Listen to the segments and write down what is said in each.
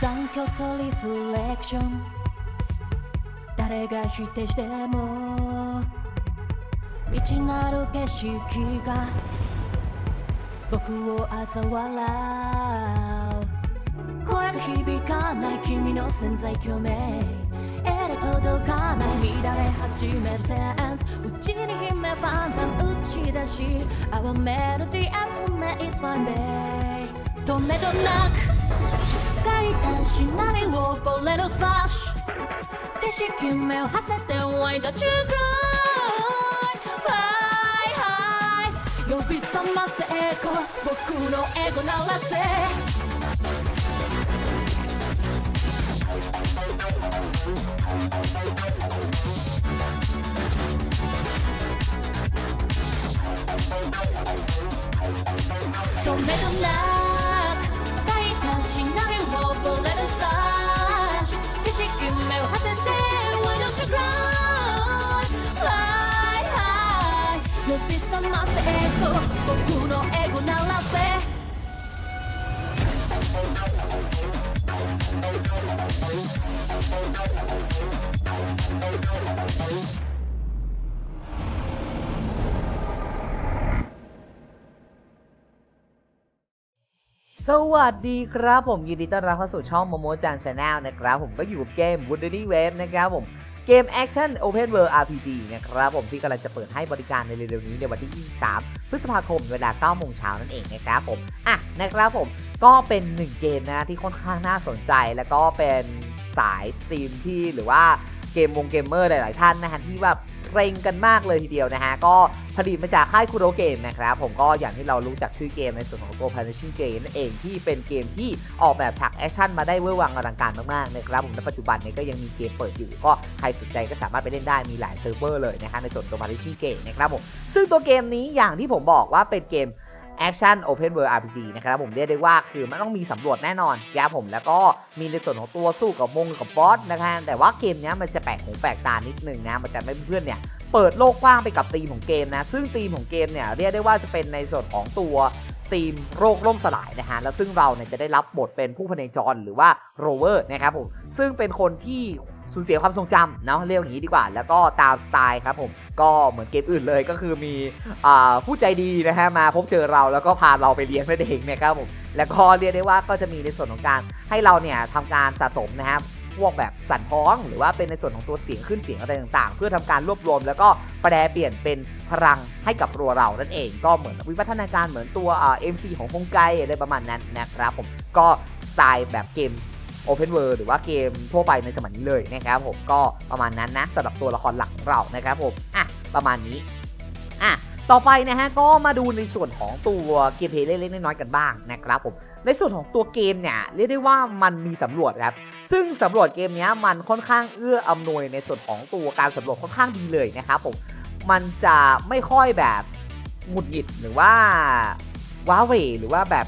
残響とリフレクション。誰が否定しても未知なる景色が僕を嘲笑う。声が響かない君の潜在共鳴。絵で届かない乱れ始めるセンス。うちに秘めファンタム映し出し Our melody 集め It's one day 止めどなく書いたシナリオフォレロスラッシュ。景色目をはせて Why don't you cry Fly high 呼び覚ませエコ僕のエゴ鳴らせ。 สวัสดีครับผมยินดีต้อนรับเข้าสู่ช่องโมโมจังชาแนลนะครับ ผมก็อยู่กับเกม w o o d y Wave นะครับผม เกม Action Open World RPG นะครับผมที่กำลังจะเปิดให้บริการในเร็วๆนี้ในวันที่ 23 พฤษภาคมเวลา9โมงเช้านั่นเองนะครับผม อะนะครับผมก็เป็นหนึ่งเกมนะที่ค่อนข้างน่าสนใจแล้วก็เป็นสายสตรีมที่หรือว่าเกมวงเกมเมอร์หลาย ๆ ท่านนะฮะที่แบบ เกรงกันมากเลยทีเดียวนะฮะ ก็ผลิตมาจากค่ายคุโรเกมนะครับ ผมก็อย่างที่เรารู้จักชื่อเกมในส่วนของตัว Punishing Game นั่นเองที่เป็นเกมที่ออกแบบฉากแอคชั่นมาได้เวอร์วังอลังการมากๆนะครับผมในปัจจุบันนี้ก็ยังมีเกมเปิดอยู่ ก็ใครสนใจก็สามารถไปเล่นได้มีหลายเซิร์ฟเวอร์เลยนะฮะในส่วนตัว Punishing Game นะครับผมซึ่งตัวเกมนี้อย่างที่ผมบอกว่าเป็นเกม Action Open World RPG นะครับผมเรียกได้ว่าคือมันต้องมีสำรวจแน่นอนครับผมแล้วก็มีในส่วนของตัวสู้กับมงกับบอสนะฮะแต่ว่าเกมเนี้ยมันจะแปลกหูแปลกตานิดนึงนะมันจะไม่เพื่อนเนี่ยเปิดโลกกว้างไปกับธีมของเกมนะซึ่งธีมของเกมเนี่ยเรียกได้ว่าจะเป็นในส่วนของตัวธีมโรคล่มสลายนะฮะ แล้วซึ่งเราเนี่ยจะได้รับบทเป็นผู้พเนจรหรือว่าโรเวอร์นะครับผม ซึ่งเป็นคนที่ สูญเสียความทรงจำเนาะเรียกอย่างนี้ดีกว่า แล้วก็ตามสไตล์ครับผมก็เหมือนเกมอื่นเลยก็คือมีอผู้ใจดีนะฮะมาพบเจอเราแล้วก็พาเราไปเลี้ยงนั่นเองนะครับผมแล้วก็เรียกได้ว่าก็จะมีในส่วนของการให้เราเนี่ยทำการสะสมนะฮะพวกแบบสั่นพ้องหรือว่าเป็นในส่วนของตัวเสียงขึ้นเสียงอะไรต่างๆ เพื่อทำการรวบรวม แล้วก็แปลเปลี่ยนเป็นพลังให้กับตัวเรานั่นเอง ก็เหมือนวิวัฒนาการเหมือนตัวเอ่า MC ของฮงไกอะไรประมาณนั้นนะครับผมก็สไตล์แบบเกม Open World หรือว่าเกมทั่วไปในสมัยนี้เลยนะครับผมก็ประมาณนั้นนะสำหรับตัวละครหลักของเรานะครับผมอะประมาณนี้อะต่อไปนะฮะก็มาดูในส่วนของตัวเกมเพลย์เล็กๆน้อยๆกันบ้างนะครับผมในส่วนของตัวเกมเนี่ยเรียกได้ว่ามันมีสำรวจครับซึ่งสำรวจเกมเนี้ยมันค่อนข้างเอื้ออำนวยในส่วนของตัวการสำรวจค่อนข้างดีเลยนะครับผมมันจะไม่ค่อยแบบหงุดหงิดหรือว่าว้าเหวหรือว่าแบบ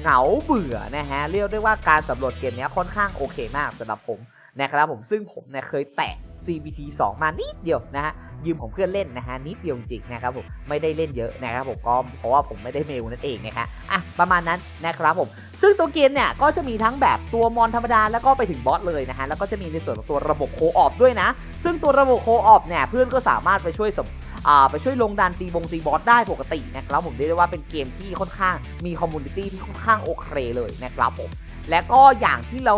เหงาเบื่อนะฮะเรียกได้ว่าการสำรวจเกมนี้ค่อนข้างโอเคมากสำหรับผมนะครับผมซึ่งผมเนี่ยเคยแตะ CBT 2 มานิดเดียวนะฮะยืมของเพื่อนเล่นนะฮะนิดเดียวจริงนะครับผมไม่ได้เล่นเยอะนะครับผมก็เพราะว่าผมไม่ได้เมลนั่นเองนะฮะอะประมาณนั้นนะครับผมซึ่งตัวเกมเนี่ยก็จะมีทั้งแบบตัวมอนธรรมดาแล้วก็ไปถึงบอสเลยนะฮะแล้วก็จะมีในส่วนของตัวระบบโคออฟด้วยนะ ซึ่งตัวระบบโคออฟเนี่ยเพื่อนก็สามารถไปช่วยสม ไปช่วยลงดันตีบงตีบอสได้ปกตินะครับผมเรียกได้ว่าเป็นเกมที่ค่อนข้างมีคอมมูนิตี้ที่ค่อนข้างโอเคเลยนะครับผมและก็อย่างที่เรา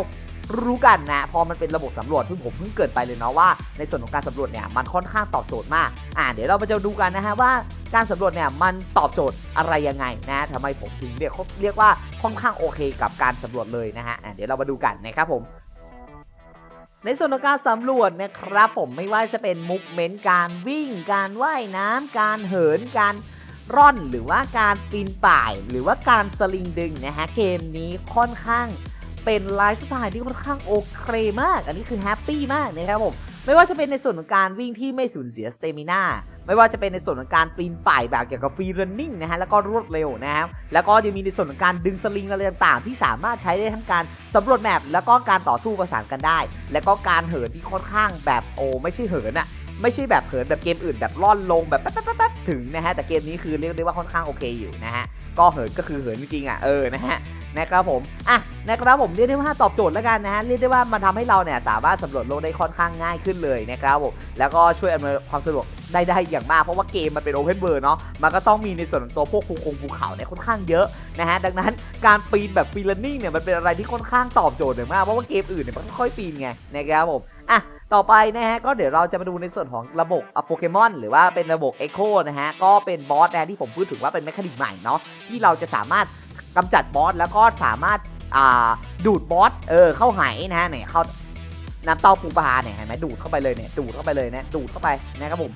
รู้กันนะ พอมันเป็นระบบสำรวจที่งผมเพิ่งเกิดไปเลยเนาะว่าในส่วนของการสำรวจเนี่ยมันค่อนข้างตอบโจทย์มากอ่าเดี๋ยวเรามาจะดูกันนะฮะว่าการสำรวจเนี่ยมันตอบโจทย์อะไรยังไงนะทำไมผมถึงเรียกเรียกว่าค่อนข้างโอเค กับการสำรวจเลยนะฮะเดี๋ยวเรามาดูกันนะครับผม ในส่วนของการสำรวจนะครับผมไม่ว่าจะเป็นมุกเมนต์การวิ่ง การว่ายน้ำการเหินการร่อนหรือว่าการปีนป่าย หรือว่าการสลิงดึงนะฮะเกมนี้ค่อนข้างเป็นไลฟ์สไตล์ที่ค่อนข้างโอเคมาก อันนี้คือแฮปปี้มากนะครับผมไม่ว่าจะเป็นในส่วนของการวิ่งที่ไม่สูญเสียสเตมินา ไม่ว่าจะเป็นในส่วนของการปีนป่ายแบบเกี่ยวกับฟรีเรนนิ่งนะฮะแล้วก็รวดเร็วนะครับแล้วก็ยังมีในส่วนของการดึงสลิงอะไรต่างๆ ที่สามารถใช้ได้ทั้งการสำรวจแมปแล้วก็การต่อสู้ประสานกันได้ แล้วก็การเหินที่ค่อนข้างแบบโอ้ไม่ใช่เหินอะไม่ใช่แบบเหินแบบเกมอื่นแบบล่อนลงแบบแป๊บๆๆๆถึงนะฮะแต่เกมนี้คือเรียกได้ว่าค่อนข้างโอเคอยู่นะฮะก็เหินก็คือเหินจริงๆอะเออนะฮะ นะครับผมอะนะครับผมเรียกได้ว่าตอบโจทย์แล้วกันนะฮะเรียกได้ว่ามันทำให้เราเนี่ยสามารถสำรวจโลกได้ค่อนข้างง่ายขึ้นเลยนะครับผมแล้วก็ช่วยอำนวยความสะดวกได้ได้อย่างมากเพราะว่าเกมมันเป็นโอเพนเวิร์เนาะมันก็ต้องมีในส่วนตัวพวกภูคงภูเขาเนี่ยค่อนข้างเยอะนะฮะดังนั้นการปีนแบบฟรีแลนนิ่งเนี่ยมันเป็นอะไรที่ค่อนข้างตอบโจทย์อย่างมากเพราะว่าเกมอื่นเนี่ยมันค่อยปีนไงนะครับผมอะต่อไปนะฮะก็เดี๋ยวเราจะมาดูในส่วนของระบบโปเกมอนหรือว่าเป็นระบบ Echo นะฮะก็เป็นบอสนะที่ผมพูดถึงว่าเป็นแมคานิกใหม่เนาะที่เราจะสามารถ กำจัดบอสแล้วก็สามารถดูดบอสเออเข้าไหนะฮะเนี่ยเข้าน้ำเต้าปูปลาเนี่ยเห็นไหมดูดเข้าไปเลยเนี่ยดูดเข้าไปเลยนะดูดเข้าไปนะครับผม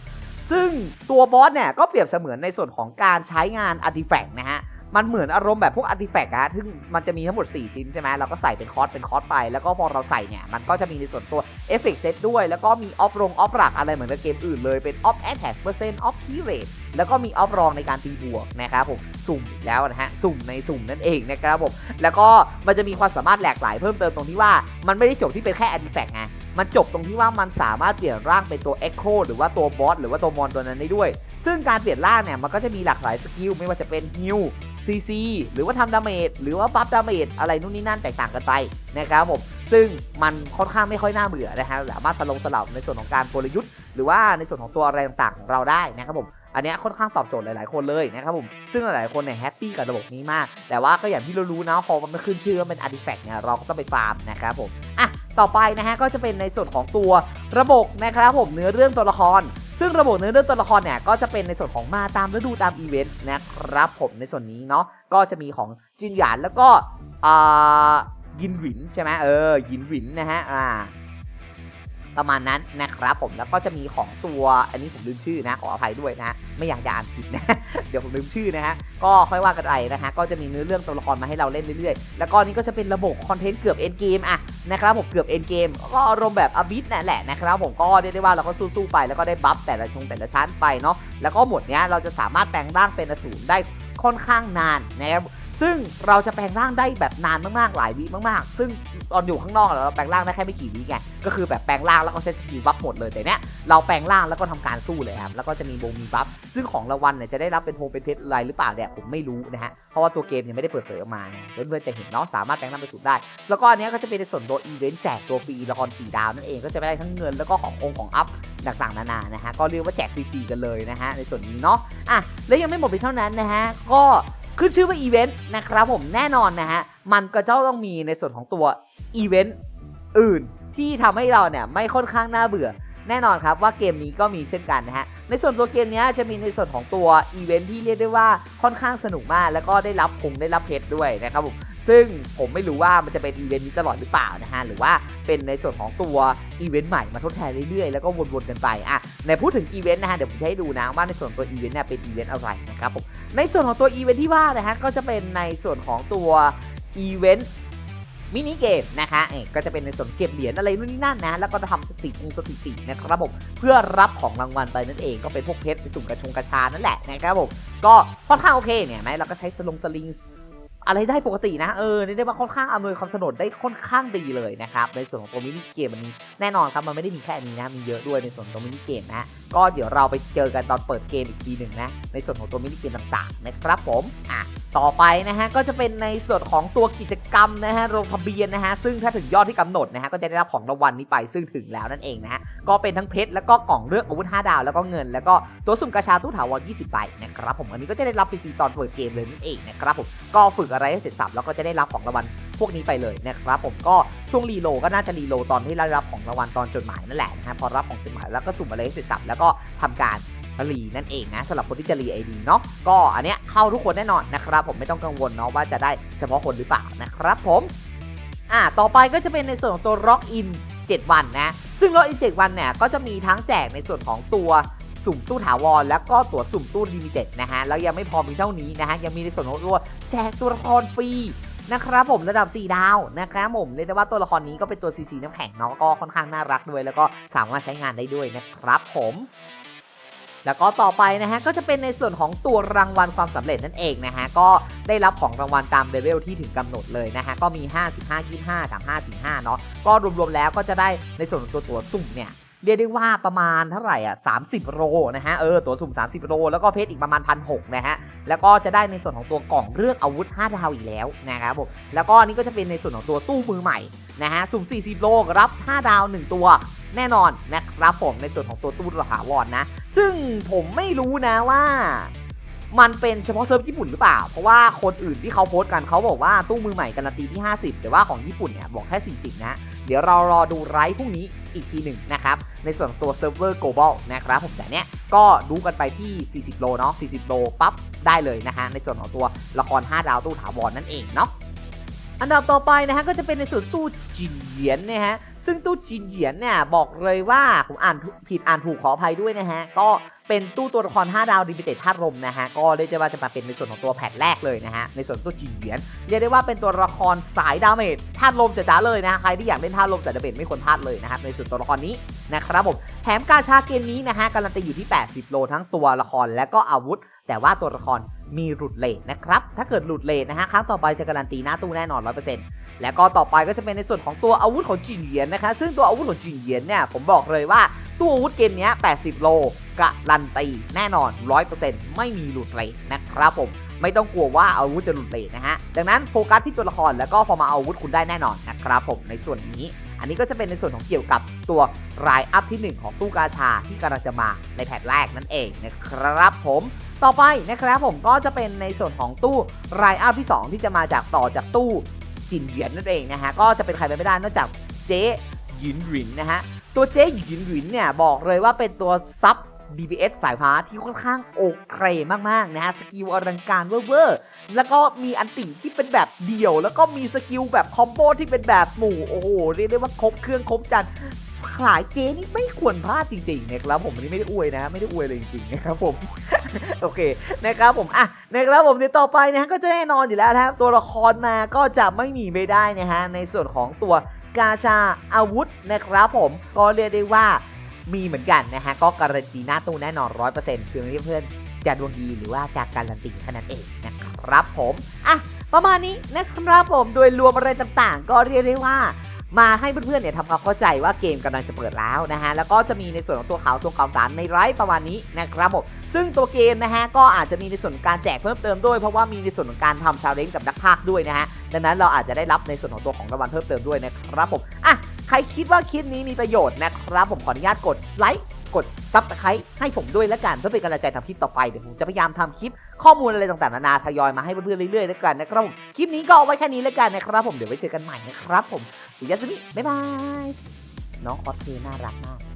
ซึ่งตัวบอสเนี่ยก็เปรียบเสมือนในส่วนของการใช้งานอาร์ติแฟกต์นะฮะมันเหมือนอารมณ์แบบพวกอาร์ติแฟกต์อะซึ่งมันจะมีทั้งหมด 4 ชิ้นใช่ไหมเราก็ใส่เป็นคอร์สเป็นคอร์สไป แล้วก็พอเราใส่เนี่ย มันก็จะมีในส่วนตัวเอฟเฟกต์เซตด้วย แล้วก็มีออฟรงออฟหลักอะไรเหมือนกับเกมอื่นเลย เป็นออฟแอ t แทกเปอร์เซ็นต์ออฟคีเรท แล้วก็มีออฟรองในการตีบวกนะครับผมสุ่มแล้วนะฮะสุ่มในสุ่มนั่นเองนะครับผมแล้วก็มันจะมีความสามารถแหลกหลายเพิ่มเติมตรงที่ว่ามันไม่ได้จบที่เป็นแค่อาร์ติแฟกต์ไงมันจบตรงที่ว่ามันสามารถเปลี่ยนร่างเป็นตัว Echo หรือว่าตัวบอสหรือว่าตัวมอนตัวนั้นได้ด้วย ซึ่งการเปลี่ยนร่างเนี่ยมันก็จะมีหลากหลายสกิลไม่ว่าจะเป็นฮิลซีซีหรือว่าทำดาเมจหรือว่าบัฟดาเมจอะไรนู่นนี่นั่นแตกต่างกันไปนะครับผมซึ่งมันค่อนข้างไม่ค่อยน่าเบื่อนะฮะสามารถสลงสลับในส่วนของการกลยุทธ์ หรือว่าในส่วนของตัวอะไรต่างๆของเราได้นะครับผม อันนี้ค่อนข้างตอบโจทย์หลายๆคนเลยนะครับผม ซึ่งหลายๆคนเนี่ยแฮปปี้กับระบบนี้มาก แต่ว่าก็อย่างที่เรารู้นะพอมันขึ้นชื่อว่าเป็นอาร์ติแฟกต์เนี่ยเราก็ต้องไปฟาร์มนะครับผม อะ ต่อไปนะฮะก็จะเป็นในส่วนของตัวระบบนะครับผมเนื้อเรื่องตัวละคร ซึ่งระบบเนื้อเรื่องตัวละครเนี่ยก็จะเป็นในส่วนของมาตามฤดูตามอีเวนต์นะครับผมในส่วนนี้เนาะก็จะมีของจินหยานแล้วก็อ่ายินหวินใช่ไหมเออยินหวินนะฮะอ่า ประมาณนั้นนะครับผมแล้วก็จะมีของตัวอันนี้ผมลืมชื่อนะขออภัยด้วยนะ ไม่อยากจะอ่านผิดนะ เดี๋ยวผมลืมชื่อนะฮะก็ค่อยว่ากันไปนะฮะก็จะมีเนื้อเรื่องตัวละครมาให้เราเล่นเรื่อยๆ แล้วก็นี่ก็จะเป็นระบบคอนเทนต์เกือบเอ็นเกมอะนะครับผมเกือบเอ็นเกมก็อารมณ์แบบอบิสนั่นแหละนะครับผมก็เรียกได้ว่าเราก็สู้ๆไปแล้วก็ได้บัฟแต่ละชงแต่ละชั้นไปเนาะแล้วก็หมดเนี้ยเราจะสามารถแปลงร่างเป็นอสูรได้ค่อนข้างนานนะครับ ซึ่งเราจะแปลงร่างได้แบบนานมากๆหลายวิมากๆ ซึ่งตอนอยู่ข้างนอกเราแปลงร่างได้แค่ไม่กี่วิไงก็คือแบบแปลงร่างแล้วก็ใช้สกิลบัฟหมดเลยแต่เนี้ยเราแปลงร่างแล้วก็ทำการสู้เลยครับแล้วก็จะมีบงมีบัฟซึ่งของรางวัลเนี่ยจะได้รับเป็นโฮเป็นเพชรอะไรหรือเปล่าเนี่ยผมไม่รู้นะฮะเพราะว่าตัวเกมยังไม่ได้เปิดเผยออกมาเพื่อนๆจะเห็นเนาะสามารถแปลงร่างเป็นสูตรได้ แล้วก็อันเนี้ยก็จะเป็นในส่วนตัวอีเวนต์แจกตัวฟรีละครสีดาวนั่นเองก็จะได้ทั้งเงินแล้วก็ขององค์ของอัพต่างๆนานานะฮะก็เรียกว่าแจกฟรีๆกันเลยนะฮะในส่วนนี้เนาะอะแล้วยังไม่หมดเพียงเท่านั้นนะฮะก็ ขึ้นชื่อว่าอีเวนต์นะครับผมแน่นอนนะฮะ มันก็จะต้องมีในส่วนของตัวอีเวนต์อื่นที่ทำให้เราเนี่ยไม่ค่อนข้างน่าเบื่อ แน่นอนครับว่าเกมนี้ก็มีเช่นกันนะฮะ ในส่วนตัวเกมนี้จะมีในส่วนของตัวอีเวนต์ที่เรียกได้ว่าค่อนข้างสนุกมาก แล้วก็ได้รับผงได้รับเพชรด้วยนะครับผม ซึ่งผมไม่รู้ว่ามันจะเป็นอีเวนต์นี้ตลอดหรือเปล่านะฮะ หรือว่าเป็นในส่วนของตัวอีเวนต์ใหม่มาทดแทนเรื่อยๆ แล้วก็วนๆกันไปอะในพูดถึงอีเวนต์นะฮะ เดี๋ยวผมจะให้ดูนะว่าในส่วนตัวอีเวนต์เนี่ยเป็นอีเวนต์อะไรนะครับผม ในส่วนของตัวอีเวนต์ที่ว่านะฮะ ก็จะเป็นในส่วนของตัวอีเวนต์มินิเกมนะคะเอกก็จะเป็นในส่วนเก็บเหรียญอะไรนู่นนี่นั่นนะ แล้วก็ทำสถิติสถิตินะครับผมเพื่อรับของรางวัลไปนั่นเองก็เป็นพวกเพชรสุ่มกระชงกระชานั่นแหละนะครับผมก็ค่อนข้างโอเคเนี่ยไหมเราก็ใช้สลงสลิง อะไรได้ปกตินะ เออเรียกได้ว่าค่อนข้างอำนวยความสะดวกได้ค่อนข้างดีเลยนะครับ ในส่วนของตัวมินิเกมมันนี้แน่นอนครับ มันไม่ได้มีแค่นี้นะ มีเยอะด้วยในส่วนของตัวมินิเกมนะ ก็เดี๋ยวเราไปเจอกันตอนเปิดเกมอีกทีหนึ่งนะ ในส่วนของตัวมินิเกมต่างๆนะครับผมอะต่อไปนะฮะก็จะเป็นในส่วนของตัวกิจกรรมนะฮะลงทะเบียนนะฮะซึ่งถ้าถึงยอดที่กำหนดนะฮะก็จะได้รับของรางวัลนี้ไปซึ่งถึงแล้วนั่นเองนะฮะก็เป็นทั้งเพชรแล้วก็กล่องเลือกอาวุธ5ดาวแล้วก็เงิน แล้วก็ตัวสุ่มกระชาตู้ถาวร20ใบนะครับผมอันนี้ก็จะได้รับฟรีๆตอนเปิดเกมเลยนั่นเองนะครับผมก็ฝึกไรให้เสร็จสับแล้วก็จะได้รับของรางวัลพวกนี้ไปเลยนะครับผมก็ช่วงรีโลก็น่าจะรีโลตอนที่ได้รับของรางวัลตอนจดหมายนั่นแหละนะฮะพอรับของจดหมายแล้วก็สุ่มอะไรให้เสร็จสับแล้วก็ทำการรีนั่นเองนะสำหรับคนที่จะรีไอดีเนาะก็อันเนี้ยเข้าทุกคนแน่นอนนะครับผมไม่ต้องกังวลเนาะว่าจะได้เฉพาะคนหรือเปล่านะครับผมอ่าต่อไปก็จะเป็นในส่วนของตัว Rock In 7 วันนะซึ่ง Rock In 7 วันเนี่ยก็จะมีทั้งแจกในส่วนของตัว สุ่มตู้ถาวร แล้วก็ตัวสุ่มตู้ลิมิเต็ดนะฮะ แล้วยังไม่พอมีเท่านี้นะฮะ ยังมีในส่วนของตัวแจกตัวละครฟรีนะครับผมระดับ 4 ดาวนะครับผมเรียกได้ว่าตัวละครนี้ก็เป็นตัว CC น้ำแข็งเนาะก็ค่อนข้างน่ารักด้วย แล้วก็สามารถใช้งานได้ด้วยนะครับผมแล้วก็ต่อไปนะฮะก็จะเป็นในส่วนของตัวรางวัลความสำเร็จนั่นเองนะฮะก็ได้รับของรางวัลตามเลเวลที่ถึงกำหนดเลยนะฮะก็มี 55 25 35 45เนาะก็รวมๆแล้วก็จะได้ในส่วนของตัวตัวสุ่มเนี่ย เรียกได้ว่าประมาณเท่าไหร่อะ30 โลนะฮะ เออ ตัวสุ่ม 30 โล แล้วก็เพชรอีกประมาณพันหนะฮะ แล้วก็จะได้ในส่วนของตัวกล่องเลือกอาวุธ 5 ดาวอีกแล้วนะครับผม แล้วก็นี่ก็จะเป็นในส่วนของตัวตู้มือใหม่นะฮะ สุ่ม 40 โล รับ 5 ดาว 1 ตัว แน่นอนนะครับผมในส่วนของตัวตู้ระหาวอนนะ ซึ่งผมไม่รู้นะว่ามันเป็นเฉพาะเซิร์ฟญี่ปุ่นหรือเปล่า เพราะว่าคนอื่นที่เขาโพสต์กันเขาบอกว่าตู้มือใหม่การันตีที่ 50 แต่ว่าของญี่ปุ่นเนี่ยบอกแค่ 40 นะ เดี๋ยวเรารอดูไลฟ์พรุ่งนี้อีกทีหนึ่งนะครับ ในส่วนตัวเซิร์ฟเวอร์ global นะครับผมแต่เนี้ยก็ดูกันไปที่ 40 โลเนาะ 40 โลปั๊บได้เลยนะฮะในส่วนของตัวละคร 5 ดาวตู้ถาวรนั่นเองเนาะอันดับต่อไปนะฮะก็จะเป็นในส่วนตู้จินเหยียนนะฮะซึ่งตู้จินเหยียนเนี่ยบอกเลยว่าผมอ่านผิดอ่านถูกขออภัยด้วยนะฮะก็ เป็นตู้ตัวละคร 5 ดาวดิมิเต็ดธาตุลมนะฮะ ก็เรียกได้ว่าจะมาเป็นในส่วนของตัวแพทแรกเลยนะฮะ ในส่วนตัวจีเหยียนเรียกได้ว่าเป็นตัวละครสายดาเมจธาตุลมจ๋าเลยนะใครที่อยากเล่นธาตุลมสายดาเมจไม่ควรพลาดเลยนะครับในส่วนตัวละครนี้นะครับผมแถมกาชาเกมนี้นะฮะการันตีอยู่ที่ 80 โลทั้งตัวละครและก็อาวุธ แต่ว่าตัวละคร มีหลุดเลทนะครับ ถ้าเกิดหลุดเลทนะฮะครั้งต่อไปจะการันตีหน้าตู้แน่นอน100%แล้วก็ต่อไปก็จะเป็นในส่วนของตัวอาวุธของจินเหยียนนะคะ ซึ่งตัวอาวุธของจินเหยียนเนี่ยผมบอกเลยว่าตัวอาวุธเกมนี้ 80 โลการันตีแน่นอน 100%ไม่มีหลุดเลทนะครับผม ไม่ต้องกลัวว่าอาวุธจะหลุดเลทนะฮะ ดังนั้นโฟกัสที่ตัวละครแล้วก็พอมาอาอาวุธคุณได้แน่นอนนะครับผมในส่วนนี้ อันนี้ก็จะเป็นในส่วนของเกี่ยวกับตัวรายอัพที่ 1 ของตู้กาชาที่กำลังจะมาในแพทแรกนั่นเองนะครับผม ต่อไปนะครับผมก็จะเป็นในส่วนของตู้รายอัพที่ 2 ที่จะมาจากต่อจากตู้จินเหวียนนั่นเองนะฮะก็จะเป็นใครไปไม่ได้นอกจากเจ๊หยินหวินนะฮะตัวเจ๊หยินหวินเนี่ยบอกเลยว่าเป็นตัวซับ DPS สายฟ้าที่ค่อนข้างโอเคมาก ๆ นะฮะ สกิลอลังการเวอร์ๆแล้วก็มีอันติที่เป็นแบบเดี่ยว แล้วก็มีสกิลแบบคอมโบที่เป็นแบบหมู่ โอ้โห เรียกได้ว่าครบเครื่องครบจัน ขายเจนี่ไม่ควรพลาดจริงๆนะครับผมอันนี้ไม่ได้อวยนะไม่ได้อวยเลยจริงๆนะครับผมโอเคนะครับผมอะนะครับผมเดี๋ยวต่อไปนะฮะก็จะแน่นอนอยู่แล้วนะครับตัวละครมาก็จะไม่มีไม่ได้นะฮะในส่วนของตัวกาชาอาวุธนะครับผมก็เรียกได้ว่ามีเหมือนกันนะฮะก็การันตีหน้าตู้แน่นอน100%เพียงที่เพื่อนจะดวงดีหรือว่าจากการันตีแค่นั้นเองนะครับผมอะประมาณนี้นะครับผมโดยรวมอะไรต่างๆ ก็เรียกได้ว่า มาให้เพื่อนๆเนี่ยทำความเข้าใจว่าเกมกำลังจะเปิดแล้วนะฮะแล้วก็จะมีในส่วนของตัวข่าวตัวข่าวสารในไลฟ์ประมาณนี้นะครับผมซึ่งตัวเกมนะฮะก็อาจจะมีในส่วนของการแจกเพิ่มเติมด้วยเพราะว่ามีในส่วนของการทำชาเลนจ์กับนักพากย์ด้วยนะฮะดังนั้นเราอาจจะได้รับในส่วนของตัวของรางวัลเพิ่มเติมด้วยนะครับผมอะใครคิดว่าคลิปนี้มีประโยชน์นะครับผมขออนุญาตกดไลค์ กดซับสไครต์ให้ผมด้วยแล้วกันเพื่อเป็นกำลังใจทำคลิปต่อไปเดี๋ยวผมจะพยายามทำคลิปข้อมูลอะไรต่างๆนานาทยอยมาให้เพื่อนๆเรื่อยๆแล้วกันนะครับผมคลิปนี้ก็เอาไว้แค่นี้แล้วกันนะครับผมเดี๋ยวไว้เจอกันใหม่นะครับผมอุยาสมิบ๊ายบายน้องออสเทน่ารักมาก